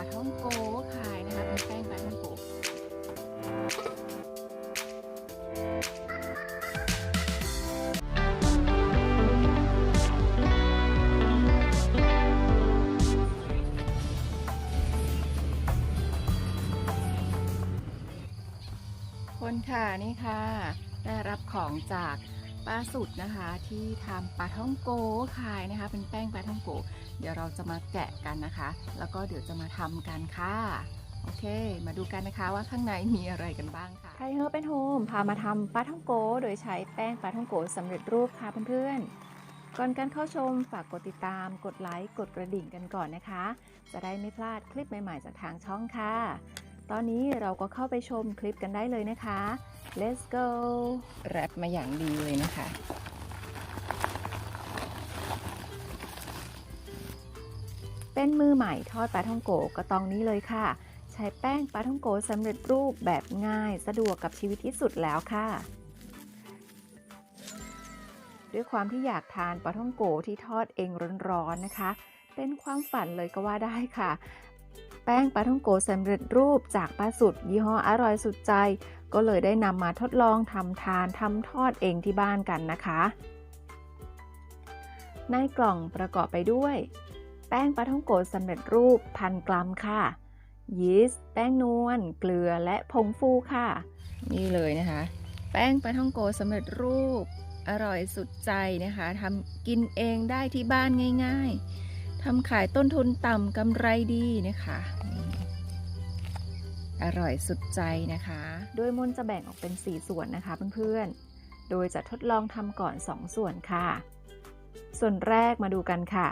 าท่องโกขายนะคะเป็นแป้งปลาท่องโกคนค่ะนี่ค่ะ ได้รับของจากป้าสุดนะคะที่ทำปลาท่องโกขายนะคะ เป็นแป้งปลาท่องโก เดี๋ยวเราจะมาแกะกันนะคะ แล้วก็เดี๋ยวจะมาทำกันค่ะ โอเค มาดูกันนะคะว่าข้างในมีอะไรกันบ้างค่ะไทยเฮอร์เป็นโฮมพามาทำปลาท่องโก โดยใช้แป้งปลาท่องโกสำเร็จรูปค่ะเพื่อนๆ ก่อนการเข้าชมฝากกดติดตาม กดไลค์ กดกระดิ่งกันก่อนนะคะ จะได้ไม่พลาดคลิปใหม่ๆจากทางช่องค่ะ ตอนนี้เราก็เข้าไปชมคลิปกันได้เลยนะคะ let's go แรปมาอย่างดีเลยนะคะ เป็นมือใหม่ทอดปลาท่องโกก็ต้องนี้เลยค่ะ ใช้แป้งปลาท่องโกสำเร็จรูปแบบง่าย สะดวกกับชีวิตที่สุดแล้วค่ะ ด้วยความที่อยากทานปลาท่องโกที่ทอดเองร้อนๆนะคะ เป็นความฝันเลยก็ว่าได้ค่ะ แป้งปลาท่องโกสำเร็จรูปจากป้าสุด ยี่ห้ออร่อยสุดใจ ก็เลยได้นำมาทดลองทำทานทำทอดเองที่บ้านกันนะคะ ในกล่องประกอบไปด้วย แป้งปลาท่องโกสำเร็จรูปพันกรัมค่ะ ยีสต์แป้งนวลเกลือและผงฟูค่ะ นี่เลยนะคะ แป้งปลาท่องโกสำเร็จรูปอร่อยสุดใจนะคะทำกินเองได้ที่บ้านง่าย ๆทำขายต้นทุนต่ำกำไรดีนะคะ อร่อยสุดใจนะคะ โดยมนจะแบ่งออกเป็น 4 ส่วนนะคะเพื่อนๆ โดยจะทดลองทำก่อน 2 ส่วนค่ะ ส่วนแรกมาดูกันค่ะ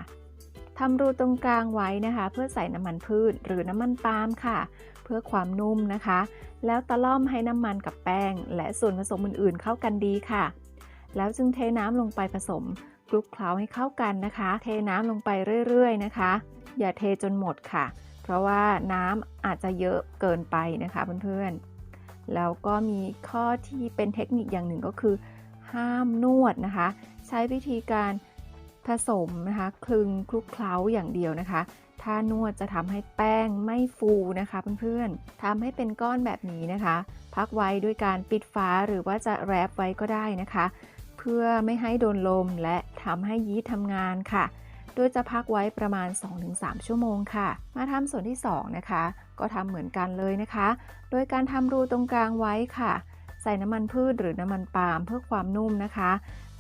ทำรูตรงกลางไว้นะคะ เพื่อใส่น้ำมันพืชหรือน้ำมันปาล์มค่ะ เพื่อความนุ่มนะคะ แล้วตะล่อมให้น้ำมันกับแป้ง และส่วนผสมอื่นๆ เข้ากันดีค่ะ แล้วจึงเทน้ำลงไปผสมคลุกเคล้าให้เข้ากันนะคะ เทน้ำลงไปเรื่อยๆนะคะ อย่าเทจนหมดค่ะ เพราะว่าน้ำอาจจะเยอะเกินไปนะคะเพื่อนๆ แล้วก็มีข้อที่เป็นเทคนิคอย่างหนึ่งก็คือ ห้ามนวดนะคะ ใช้วิธีการ ผสมนะคะคลึงคลุกเคล้าอย่างเดียวนะคะ ถ้านวดจะทำให้แป้งไม่ฟูนะคะเพื่อนๆทำให้เป็นก้อนแบบนี้นะคะ พักไว้ด้วยการปิดฝาหรือว่าจะแรปไว้ก็ได้นะคะ เพื่อไม่ให้โดนลมและทำให้ยีสต์ทำงานค่ะ โดยจะพักไว้ประมาณ 2-3 ชั่วโมงค่ะ มาทำส่วนที่ 2 นะคะ ก็ทำเหมือนกันเลยนะคะ โดยการทำรูตรงกลางไว้ค่ะ ใส่น้ำมันพืชหรือน้ำมันปาล์มเพื่อความนุ่มนะคะ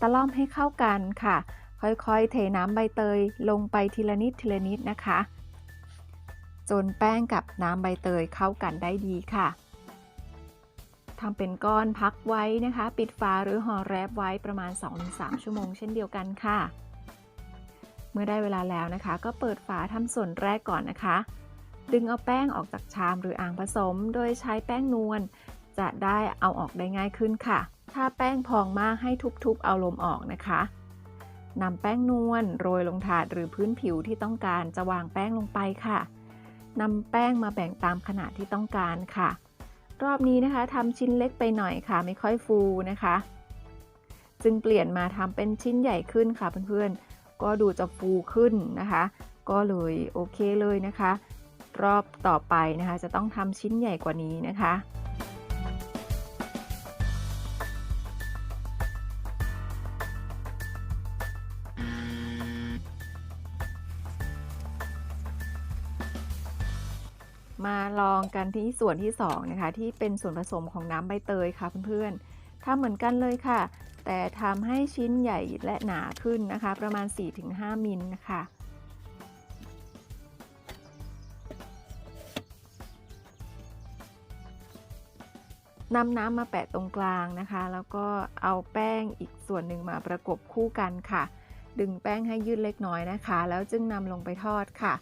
ตะล่อมให้เข้ากันค่ะ ค่อยๆ เทน้ำใบเตยลงไปทีละนิดทีละนิดนะคะ จนแป้งกับน้ำใบเตยเข้ากันได้ดีค่ะทำเป็นก้อนพักไว้นะคะ ปิดฝาหรือห่อแรปไว้ประมาณ 2-3 ชั่วโมงเช่นเดียวกันค่ะ เมื่อได้เวลาแล้วนะคะ ก็เปิดฝาทำส่วนแรกก่อนนะคะ ดึงเอาแป้งออกจากชามหรืออ่างผสม โดยใช้แป้งนวลจะได้เอาออกได้ง่ายขึ้นค่ะ ถ้าแป้งพองมากให้ทุบๆเอาลมออกนะคะ นำแป้งนวลโรยลงถาดหรือพื้นผิวที่ต้องการจะวางแป้งลงไปค่ะนำแป้งมาแบ่งตามขนาดที่ต้องการค่ะ รอบนี้นะคะทำชิ้นเล็กไปหน่อยค่ะ ไม่ค่อยฟูนะคะ จึงเปลี่ยนมาทำเป็นชิ้นใหญ่ขึ้นค่ะเพื่อนๆ ก็ดูจะฟูขึ้นนะคะ ก็เลยโอเคเลยนะคะ รอบต่อไปนะคะ จะต้องทำชิ้นใหญ่กว่านี้นะคะ มาลองกันที่ส่วนที่2นะคะที่เป็นส่วนผสมของน้ำใบเตยค่ะเพื่อนๆทำเหมือนกันเลยค่ะ แต่ทำให้ชิ้นใหญ่และหนาขึ้นนะคะ ประมาณ 4-5 มิลนะคะนำน้ำมาแปะตรงกลางนะคะ แล้วก็เอาแป้งอีกส่วนหนึ่งมาประกบคู่กันค่ะ ดึงแป้งให้ยืดเล็กน้อยนะคะ แล้วจึงนำลงไปทอดค่ะ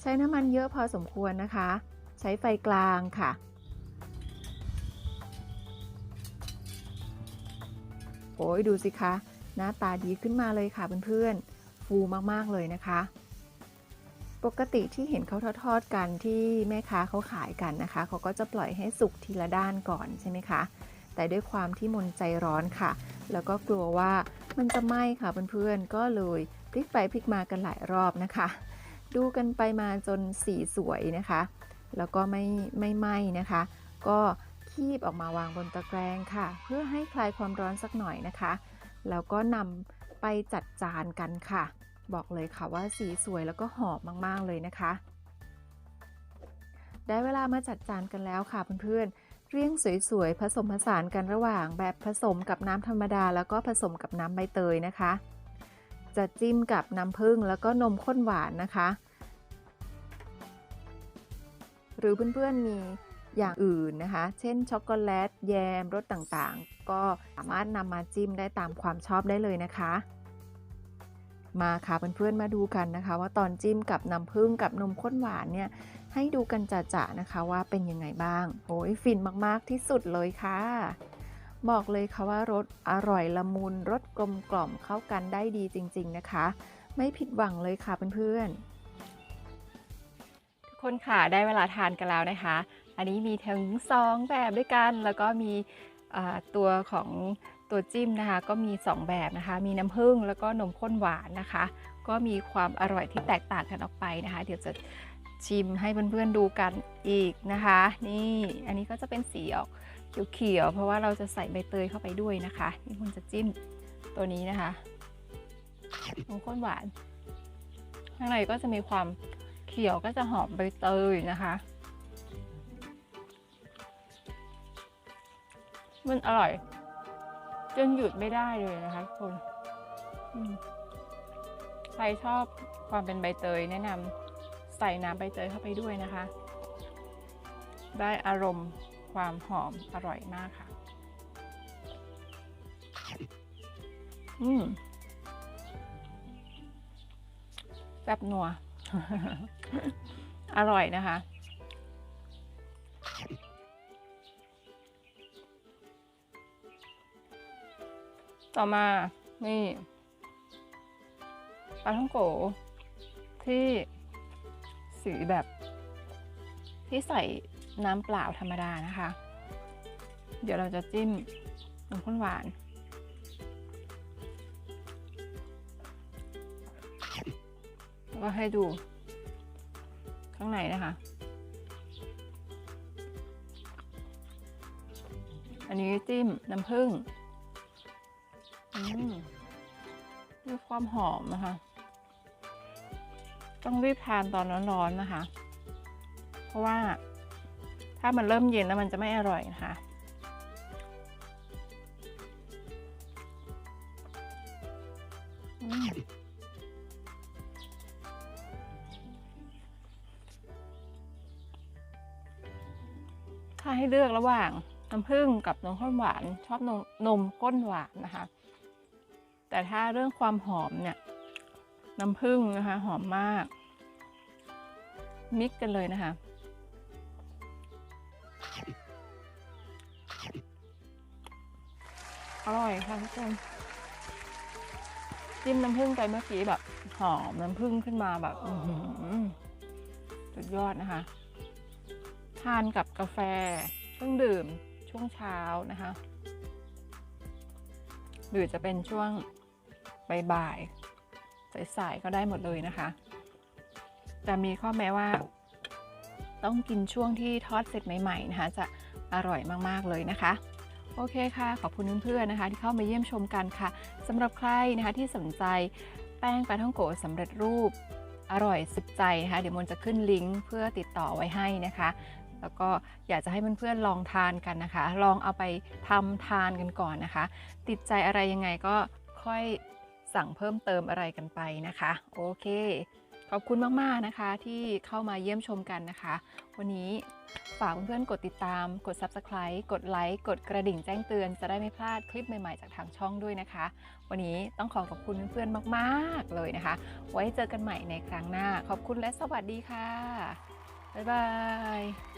ใช้น้ำมันเยอะพอสมควรนะคะ ใช้ไฟกลางค่ะ โอ้ยดูสิคะ หน้าตาดีขึ้นมาเลยค่ะเพื่อนๆ ฟูมากๆเลยนะคะ ปกติที่เห็นเขาทอดๆกันที่แม่ค้าเขาขายกันนะคะ เขาก็จะปล่อยให้สุกทีละด้านก่อนใช่ไหมคะ แต่ด้วยความที่มนใจร้อนค่ะ แล้วก็กลัวว่ามันจะไหม้ค่ะเพื่อนๆ ก็เลยพลิกไปพลิกมากันหลายรอบนะคะ ดูกันไปมาจนสีสวยนะคะ แล้วก็ไม่ไม่ไหม้นะคะ ก็คีบออกมาวางบนตะแกรงค่ะ เพื่อให้คลายความร้อนสักหน่อยนะคะ แล้วก็นำไปจัดจานกันค่ะ บอกเลยค่ะว่าสีสวยแล้วก็หอมมากๆเลยนะคะ ได้เวลามาจัดจานกันแล้วค่ะเพื่อนๆ เรียงสวยๆ ผสมผสานกันระหว่างแบบผสมกับน้ำธรรมดา แล้วก็ผสมกับน้ำใบเตยนะคะ จะจิ้มกับน้ำผึ้งแล้วก็นมข้นหวานนะคะ หรือเพื่อนๆมีอย่างอื่นนะคะ เช่นช็อกโกแลต แยมรสต่างๆ ก็สามารถนำมาจิ้มได้ตามความชอบได้เลยนะคะ มาค่ะเพื่อนๆมาดูกันนะคะ ว่าตอนจิ้มกับน้ำผึ้งกับนมข้นหวานเนี่ยให้ดูกันจะๆนะคะว่าเป็นยังไงบ้างโอ้ยฟินมากๆที่สุดเลยค่ะบอกเลยค่ะว่ารสอร่อยละมุนรสกลมกล่อมเข้ากันได้ดีจริง ๆนะคะ ไม่ผิดหวังเลยค่ะเพื่อนๆ คนค่ะได้เวลาทานกันแล้วนะคะ อันนี้มีถึง2แบบด้วยกัน แล้วก็มีตัวของตัวจิ้มนะคะ ก็มี 2 แบบนะคะ มีน้ำผึ้งแล้วก็นมข้นหวานนะคะ ก็มีความอร่อยที่แตกต่างกันออกไปนะคะ เดี๋ยวจะชิมให้เพื่อนๆดูกันอีกนะคะ นี่อันนี้ก็จะเป็นสีออกเขียวๆเพราะว่าเราจะใส่ใบเตยเข้าไปด้วยนะคะนี่คุณจะจิ้มตัวนี้นะคะนมข้นหวานข้างในก็จะมีความ ขียวก็จะหอมใบเตยนะคะ มันอร่อย จนหยุดไม่ได้เลยนะคะทุกคนใครชอบความเป็นใบเตยแนะนำใส่น้ำใบเตยเข้าไปด้วยนะคะ ได้อารมณ์ความหอมอร่อยมากค่ะ อืมแซ่บนัว อร่อยนะคะ ต่อมานี่ปลาท่องโกที่สีแบบที่ใส่น้ำเปล่าธรรมดานะคะ เดี๋ยวเราจะจิ้มนมข้นหวาน แล้วก็ให้ดูข้างในนะคะ อันนี้จิ้มน้ำผึ้งอืมมีความหอมนะคะ ต้องรีบทานตอนร้อนๆนะคะ เพราะว่าถ้ามันเริ่มเย็นแล้วมันจะไม่อร่อยนะคะอืม ถ้าให้เลือกระหว่างน้ำผึ้งกับนมข้นหวาน ชอบนมนมข้นหวานนะคะ แต่ถ้าเรื่องความหอมเนี่ยน้ำผึ้งนะคะหอมมาก มิกกันเลยนะคะอร่อยค่ะทุกคนจิ้มน้ำผึ้งไปเมื่อกี้แบบ หอมน้ำผึ้งขึ้นมาแบบหือสุดยอดนะคะ ทานกับกาแฟเครื่องดื่มช่วงเช้านะคะ หรือจะเป็นช่วงบ่ายๆสายๆก็ได้หมดเลยนะคะ แต่มีข้อแม้ว่า ต้องกินช่วงที่ทอดเสร็จใหม่ๆนะคะ จะอร่อยมากๆเลยนะคะโอเคค่ะ ขอบคุณเพื่อนๆนะคะ ที่เข้ามาเยี่ยมชมกันค่ะสำหรับใครนะคะที่สนใจแป้งปลาท่องโกะสำเร็จรูปอร่อยสุดใจนะคะ เดี๋ยวมนจะขึ้นลิงก์เพื่อติดต่อไว้ให้นะคะ แล้วก็อยากจะให้เพื่อนๆลองทานกันนะคะ ลองเอาไปทำทานกันก่อนนะคะ ติดใจอะไรยังไงก็ค่อยสั่งเพิ่มเติมอะไรกันไปนะคะ โอเค ขอบคุณมากๆนะคะ ที่เข้ามาเยี่ยมชมกันนะคะ วันนี้ฝากเพื่อนๆกดติดตาม กด Subscribe กดไลค์กดกระดิ่งแจ้งเตือนจะได้ไม่พลาดคลิปใหม่ๆจากทางช่องด้วยนะคะ วันนี้ต้องขอขอบคุณเพื่อนๆมากๆเลยนะคะ ไว้เจอกันใหม่ในครั้งหน้า ขอบคุณและสวัสดีค่ะ บ๊ายบาย